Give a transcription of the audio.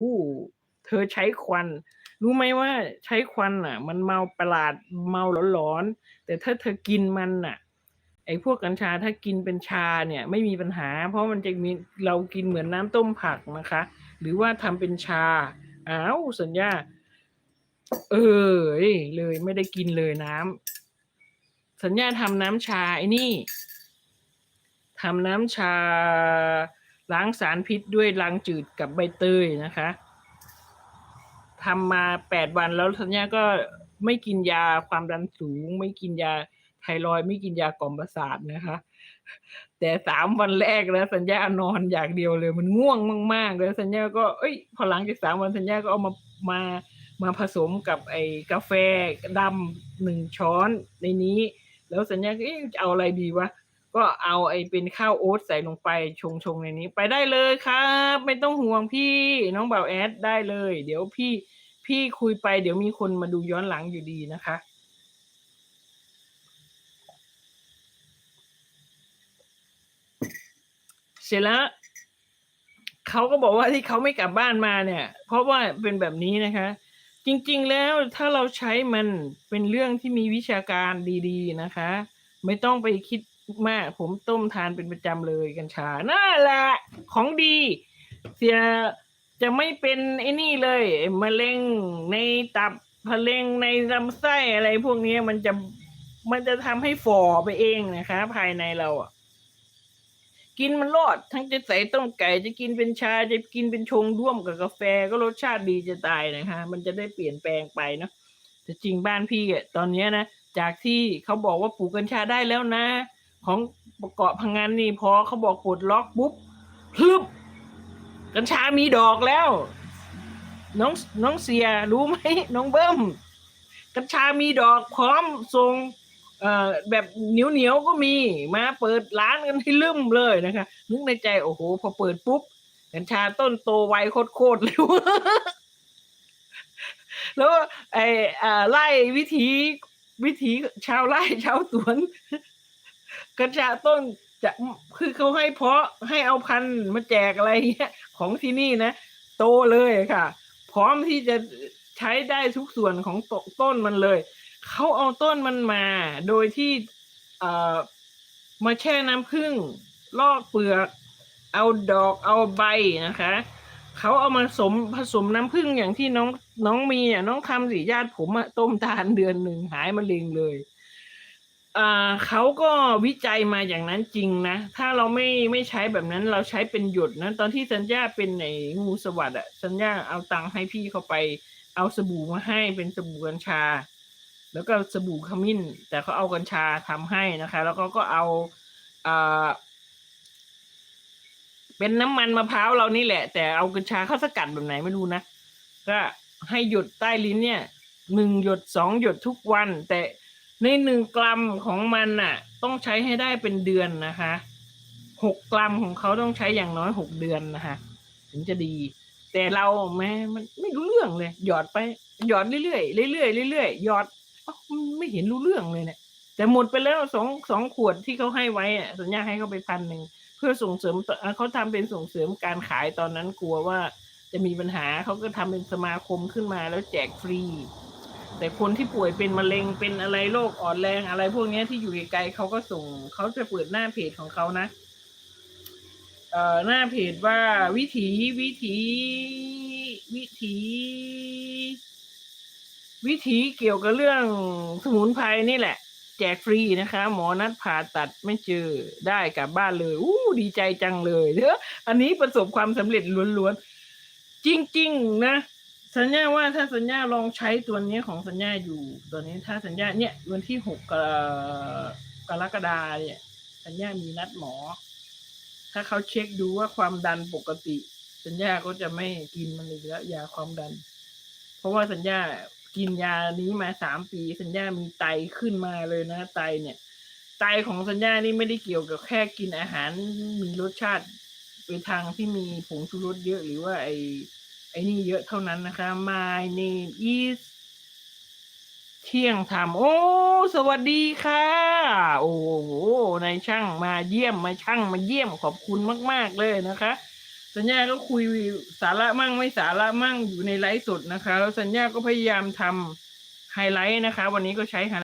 อู้เธอใช้ควัน รู้ไหมว่าใช้ควันอะ มันเมาประหลาดเมาหลอนๆแต่ถ้าเธอกินมันอะ ไอ้พวกกัญชาถ้ากินเป็นชาเนี่ย ไม่มีปัญหา เพราะมันจะมีเรากินเหมือนน้ำต้มผักนะคะ หรือว่าทำเป็นชาอ้าวสัญญา เออเลยไม่ได้กินเลยน้ำสัญญาทำน้ำชาไอ้นี่ทำน้ำชา ล้างสารพิษด้วยล้างจืดกับใบเตยนะคะทำมาแปดวันแล้วสัญญาก็ไม่กินยาความดันสูง ไม่กินยาไทรอยไม่กินยากล่อมประสาทนะคะ แต่สามวันแรกแล้วสัญญานอนอย่างเดียวเลย มันง่วงมากๆเลยสัญญาก็เอ้ย พอหลังจากสามวันสัญญาก็เอามามามาผสมกับไอ้กาแฟดำหนึ่งช้อนในนี้ แล้วสัญญาก็เอ๊ะจะเอาอะไรดีวะ ก็เอาไอ้เป็นข้าวโอ๊ตใส่ลงไปชงชงๆในนี้ ไปได้เลยครับ ไม่ต้องห่วงพี่น้องบ่าวแอดได้เลย เดี๋ยวพี่พี่คุยไปเดี๋ยวมีคนมาดูย้อนหลังอยู่ดีนะคะเสร็จแล้วเขาก็บอกว่าที่เขาไม่กลับบ้านมาเนี่ย เพราะว่าเป็นแบบนี้นะคะ จริง ๆ แล้วถ้าเราใช้มันเป็นเรื่องที่มีวิชาการดี ๆ นะคะ ไม่ต้องไปคิด มาก ผมต้มทานเป็นประจำเลยกัญชานั่นแหละของดี เสียจะไม่เป็นไอ้นี่เลยมะเร็งในตับมะเร็งในลำไส้อะไรพวกนี้มันจะมันจะทำให้ฝ่อไปเองนะคะ ภายในเราอะ กินมันรอด ทั้งจะใส่ต้มไก่จะกินเป็นชาจะกินเป็นชงร่วมกับกาแฟก็รสชาติดีจะตายนะคะ มันจะได้เปลี่ยนแปลงไปเนาะแต่จริงบ้านพี่อะตอนนี้นะจากที่เขาบอกว่าปลูกกัญชาได้แล้วนะ ของเกาะพังงานนี่พอเขาบอกปลดล็อกปุ๊บพลึบกัญชามีดอกแล้ว น้องน้องเสียรู้ไหมน้องเบิ้ม กัญชามีดอกพร้อมส่งเอ่อแบบเหนียวเหนียวก็มีมาเปิดร้านกันให้ลืมเลยนะคะ นึกในใจโอ้โห พอเปิดปุ๊บ กัญชาต้นโตไวโคตรๆเลยแล้วไอ้ไล่วิถีวิถีชาวไร่ชาวสวน กัญชาต้นจะคือเขาให้เพาะให้เอาพันธุ์มาแจกอะไรเงี้ยของที่นี่นะ โตเลยค่ะ พร้อมที่จะใช้ได้ทุกส่วนของตต้นมันเลยเขาเอาต้นมันมา โดยที่เอ่อมาแช่น้ำผึ้งลอกเปลือก เอาดอกเอาใบนะคะเขาเอามาสมผสมน้ำผึ้งอย่างที่น้องน้องมีอะน้องทำสิญาติผมอะต้มทานเดือนหนึ่งหายมะเร็งเลย เขาก็วิจัยมาอย่างนั้นจริงนะ ถ้าเราไม่ไม่ใช้แบบนั้นเราใช้เป็นหยดนะตอนที่สัญญาเป็นในงูสวัสด์อะสัญญาเอาตังค์ให้พี่เขาไป เอาสบู่มาให้เป็นสบู่กัญชา แล้วก็สบู่ขมิ้น แต่เขาเอากัญชาทำให้นะคะ แล้วก็ก็เอาอ่าเป็นน้ำมันมะพร้าวเรานี่แหละ แต่เอากัญชาเข้าสกัดแบบไหนไม่รู้นะก็ให้หยดใต้ลิ้นเนี่ยหนึ่งหยดสองหยดทุกวันแต่ ในหนึ่งกรัมของมันน่ะ ต้องใช้ให้ได้เป็นเดือนนะคะหกกรัมของเขาต้องใช้อย่างน้อยหกเดือนนะคะถึงจะดี แต่เราแม้มันไม่รู้เรื่องเลย หยอดไปหยอดเรื่อยๆเรื่อยๆเรื่อยๆหยอดอไม่เห็นรู้เรื่องเลยเนี่ย แต่หมดไปแล้วสองสองขวดที่เขาให้ไว้อะสัญญาให้เขาไปพันหนึ่งเพื่อส่งเสริมเอ่อเขาทำเป็นส่งเสริมการขายตอนนั้นกลัวว่าจะมีปัญหาเขาก็ทำเป็นสมาคมขึ้นมาแล้วแจกฟรี แต่คนที่ป่วยเป็นมะเร็งเป็นอะไรโรคอ่อนแรงอะไร พวกนี้ที่อยู่ไกลๆเขาก็ส่งเขาจะเปิดหน้าเพจของเขานะเอ่อหน้าเพจว่าวิถีวิถีวิถีวิถีเกี่ยวกับเรื่องสมุนไพรนี่แหละ แจกฟรีนะคะ หมอนัดผ่าตัดไม่เจอได้กลับบ้านเลยอู้ดีใจจังเลยเด้ออันนี้ประสบความสำเร็จล้วนๆ จริง ๆ นะ สัญญาว่าถ้าสัญญาลองใช้ตัวนี้ของสัญญาอยู่ตัวนี้ถ้าสัญญาเนี่ยวันที่หกกรกฎาเนี่ย สัญญามีนัดหมอ ถ้าเขาเช็คดูว่าความดันปกติ สัญญาก็จะไม่กินมันอีกแล้วยาความดัน เพราะว่าสัญญากินยานี้มาสามปี สัญญามีไตขึ้นมาเลยนะไตเนี่ย ไตของสัญญานี่ไม่ได้เกี่ยวกับแค่กินอาหารมีรสชาติไปทางที่มีผงชูรสเยอะหรือว่าไอ ไอ้นี่เยอะเท่านั้นนะคะ My name is เที่ยงธรรมโอ้ สวัสดีค่ะ โอ้โหนายช่างมาเยี่ยมมาช่างมาเยี่ยมขอบคุณมาก ๆ เลยนะคะ สัญญาก็คุยสาระมั่งไม่สาระมั่งอยู่ในไลฟ์สดนะคะ แล้วสัญญาก็พยายามทำไฮไลท์นะคะ วันนี้ก็ใช้